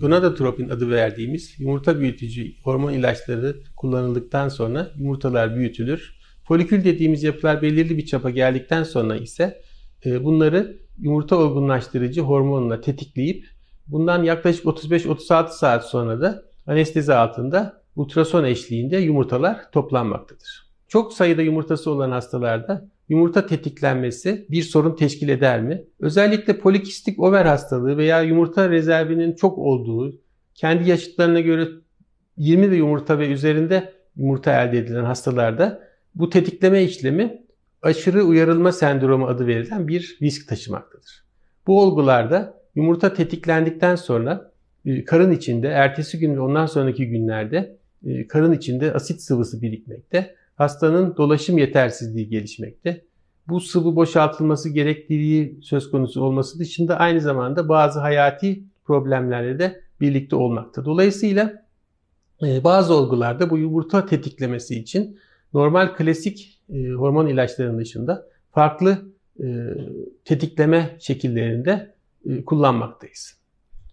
gonadotropin adı verdiğimiz yumurta büyütücü hormon ilaçları kullanıldıktan sonra yumurtalar büyütülür. Folikül dediğimiz yapılar belirli bir çapa geldikten sonra ise e, bunları yumurta olgunlaştırıcı hormonla tetikleyip bundan yaklaşık 35-36 saat sonra da anestezi altında ultrason eşliğinde yumurtalar toplanmaktadır. Çok sayıda yumurtası olan hastalarda yumurta tetiklenmesi bir sorun teşkil eder mi? Özellikle polikistik over hastalığı veya yumurta rezervinin çok olduğu, kendi yaşıtlarına göre 20 yumurta ve üzerinde yumurta elde edilen hastalarda bu tetikleme işlemi aşırı uyarılma sendromu adı verilen bir risk taşımaktadır. Bu olgularda yumurta tetiklendikten sonra e, karın içinde ertesi gün ve ondan sonraki günlerde e, karın içinde asit sıvısı birikmekte. Hastanın dolaşım yetersizliği gelişmekte. Bu sıvı boşaltılması gerekliliği söz konusu olması dışında aynı zamanda bazı hayati problemlerle de birlikte olmakta. Dolayısıyla e, bazı olgularda bu yumurta tetiklemesi için normal klasik hormon ilaçlarının dışında farklı tetikleme şekillerinde kullanmaktayız.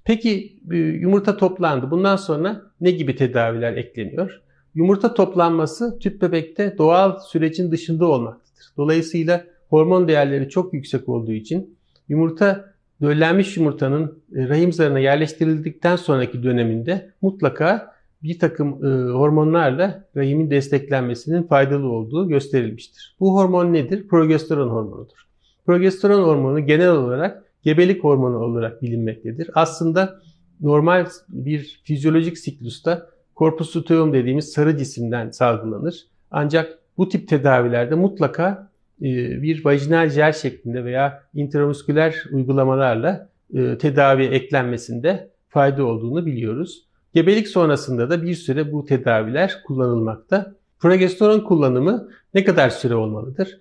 Peki yumurta toplandı. Bundan sonra ne gibi tedaviler ekleniyor? Yumurta toplanması tüp bebekte doğal sürecin dışında olmaktadır. Dolayısıyla hormon değerleri çok yüksek olduğu için yumurta döllenmiş yumurtanın rahim zarına yerleştirildikten sonraki döneminde mutlaka bir takım e, hormonlarla rahimin desteklenmesinin faydalı olduğu gösterilmiştir. Bu hormon nedir? Progesteron hormonudur. Progesteron hormonu genel olarak gebelik hormonu olarak bilinmektedir. Aslında normal bir fizyolojik siklusta korpus luteum dediğimiz sarı cisimden salgılanır. Ancak bu tip tedavilerde mutlaka e, bir vajinal jel şeklinde veya intramusküler uygulamalarla e, tedavi eklenmesinde fayda olduğunu biliyoruz. Gebelik sonrasında da bir süre bu tedaviler kullanılmakta. Progesteron kullanımı ne kadar süre olmalıdır?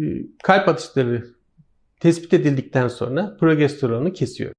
E, kalp atışları tespit edildikten sonra progesteronu kesiyor.